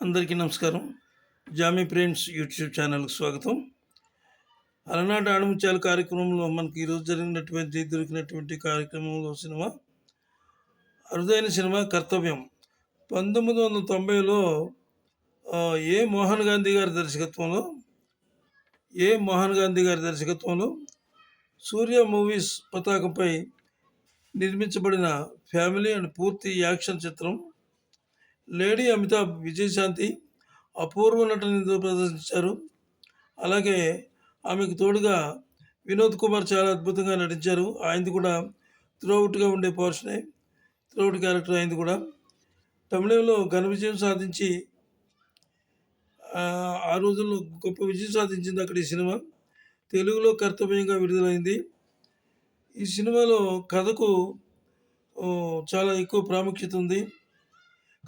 అందరికీ నమస్కారం. Jamie friends YouTube ఛానల్కి స్వాగతం. అలనాటి ఆణిముత్యాల కార్యక్రమంలో మనకి ఈరోజు జరిగినటువంటి దొరికినటువంటి కార్యక్రమంలో సినిమా అరుదైన సినిమా కర్తవ్యం. పంతొమ్మిది వందల తొంభైలో ఏ మోహన్ గాంధీ గారి దర్శకత్వంలో ఏ మోహన్ గాంధీ గారి దర్శకత్వంలో సూర్య మూవీస్ పతాకంపై నిర్మించబడిన ఫ్యామిలీ అండ్ పూర్తి యాక్షన్ చిత్రం లేడీ అమితాబ్ విజయశాంతి అపూర్వ నటనతో ప్రదర్శించారు. అలాగే ఆమెకు తోడుగా వినోద్ కుమార్ చాలా అద్భుతంగా నటించారు. ఆయనది కూడా త్రోఅవుట్గా ఉండే పోర్షనే త్రోఅవుట్ క్యారెక్టర్ ఆయనది కూడా. తమిళంలో ఘన విజయం సాధించి ఆ, రోజుల్లో గొప్ప విజయం సాధించింది అక్కడ ఈ సినిమా. తెలుగులో కర్తవ్యంగా విడుదలైంది. ఈ సినిమాలో కథకు చాలా ఎక్కువ ప్రాముఖ్యత ఉంది.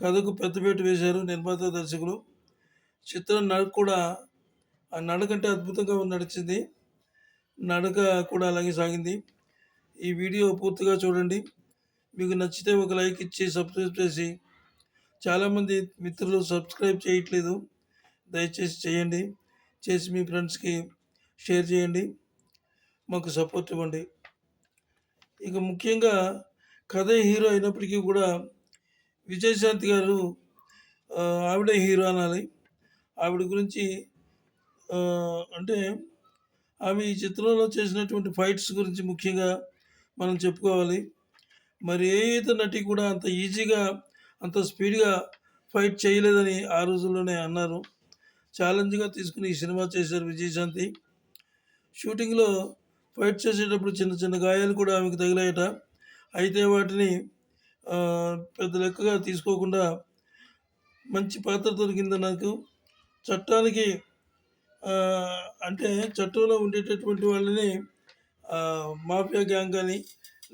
కథకు పెద్దపేట వేశారు నిర్మాత దర్శకులు. చిత్రం నడక కూడా ఆ నడకంటే అద్భుతంగా నడిచింది. నడక కూడా అలాగే సాగింది. ఈ వీడియో పూర్తిగా చూడండి. మీకు నచ్చితే ఒక లైక్ ఇచ్చి సబ్స్క్రైబ్ చేసి. చాలామంది మిత్రులు సబ్స్క్రైబ్ చేయట్లేదు. దయచేసి చేయండి. చేసి మీ ఫ్రెండ్స్కి షేర్ చేయండి. మాకు సపోర్ట్ ఇవ్వండి. ఇక ముఖ్యంగా కథ హీరో అయినప్పటికీ కూడా విజయశాంతి గారు ఆవిడే హీరో అనాలి. ఆవిడ గురించి అంటే ఆమె ఈ చిత్రంలో చేసినటువంటి ఫైట్స్ గురించి ముఖ్యంగా మనం చెప్పుకోవాలి. మరి ఏ నటి కూడా అంత ఈజీగా అంత స్పీడ్గా ఫైట్ చేయలేదని ఆ రోజుల్లోనే అన్నారు. ఛాలెంజ్గా తీసుకుని ఈ సినిమా చేశారు విజయశాంతి. షూటింగ్లో ఫైట్ చేసేటప్పుడు చిన్న చిన్న గాయాలు కూడా ఆమెకు తగిలాయట. అయితే వాటిని పెద్ద లెక్కగా తీసుకోకుండా మంచి పాత్ర దొరికింది నాకు. చట్టానికి అంటే చట్టంలో ఉండేటటువంటి వాళ్ళని మాఫియా గ్యాంగ్ కానీ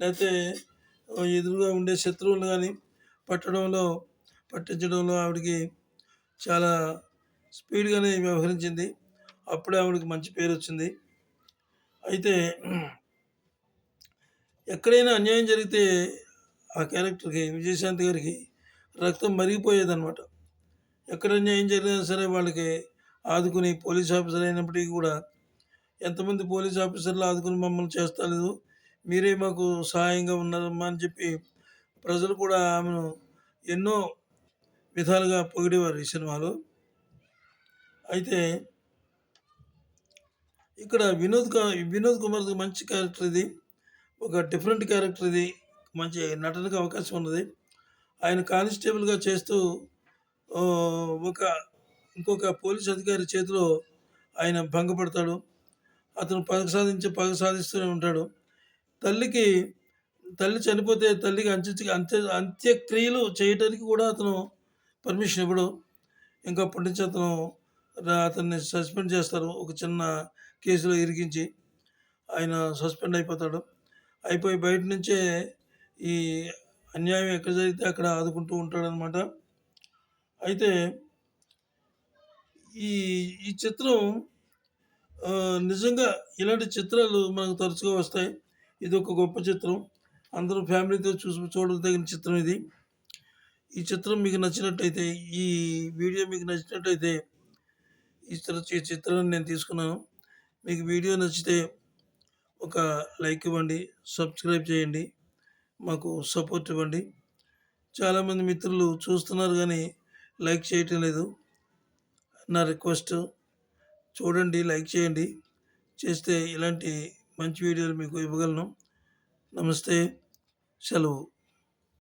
లేకపోతే ఎదురుగా ఉండే శత్రువులు కానీ పట్టడంలో పట్టించడంలో ఆవిడకి చాలా స్పీడ్గానే వ్యవహరించింది. అప్పుడే ఆవిడకి మంచి పేరు వచ్చింది. అయితే ఎక్కడైనా అన్యాయం జరిగితే ఆ క్యారెక్టర్కి విజయశాంతి గారికి రక్తం మరిగిపోయేదన్నమాట. ఎక్కడ ఏం జరిగినా సరే వాళ్ళకి ఆదుకుని పోలీస్ ఆఫీసర్ అయినప్పటికీ కూడా ఎంతమంది పోలీస్ ఆఫీసర్లు ఆదుకుని మమ్మల్ని చేస్తలేదు మీరే మాకు సహాయంగా ఉన్నారమ్మా అని చెప్పి ప్రజలు కూడా ఆమెను ఎన్నో విధాలుగా పొగిడేవారు ఈ సినిమాలో. అయితే ఇక్కడ వినోద్ వినోద్ కుమార్ది మంచి క్యారెక్టర్ ఇది ఒక డిఫరెంట్ క్యారెక్టర్ ఇది. మంచి నటనకు అవకాశం ఉన్నది. ఆయన కానిస్టేబుల్గా చేస్తూ ఒక ఇంకొక పోలీస్ అధికారి చేతిలో ఆయన భంగపడతాడు. అతను పగ సాధించి పగ సాధిస్తూనే ఉంటాడు. తల్లికి తల్లి చనిపోతే తల్లికి అంత్య అంత్య అంత్యక్రియలు చేయడానికి కూడా అతను పర్మిషన్ ఇవ్వడు. ఇంకా అప్పటి నుంచి అతను అతన్ని సస్పెండ్ చేస్తారు. ఒక చిన్న కేసులో ఇరికించి ఆయన సస్పెండ్ అయిపోతాడు. అయిపోయి బయట నుంచే ఈ అన్యాయం ఎక్కడ జరిగితే అక్కడ ఆదుకుంటూ ఉంటాడనమాట అయితే ఈ ఈ చిత్రం నిజంగా ఇలాంటి చిత్రాలు మనకు తరచుగా వస్తాయి. ఇది ఒక గొప్ప చిత్రం. అందరూ ఫ్యామిలీతో చూసి చూడదగిన చిత్రం ఇది. ఈ చిత్రం మీకు నచ్చినట్టయితే ఈ వీడియో మీకు నచ్చినట్టయితే ఈ చిత్రాన్ని నేను తీసుకున్నాను. మీకు వీడియో నచ్చితే ఒక లైక్ ఇవ్వండి సబ్స్క్రైబ్ చేయండి. మాకు సపోర్ట్ ఇవ్వండి. చాలామంది మిత్రులు చూస్తున్నారు కానీ లైక్ చేయటం లేదు. నా రిక్వెస్ట్ చూడండి లైక్ చేయండి. చేస్తే ఇలాంటి మంచి వీడియోలు మీకు ఇవ్వగలను. నమస్తే సెలవు.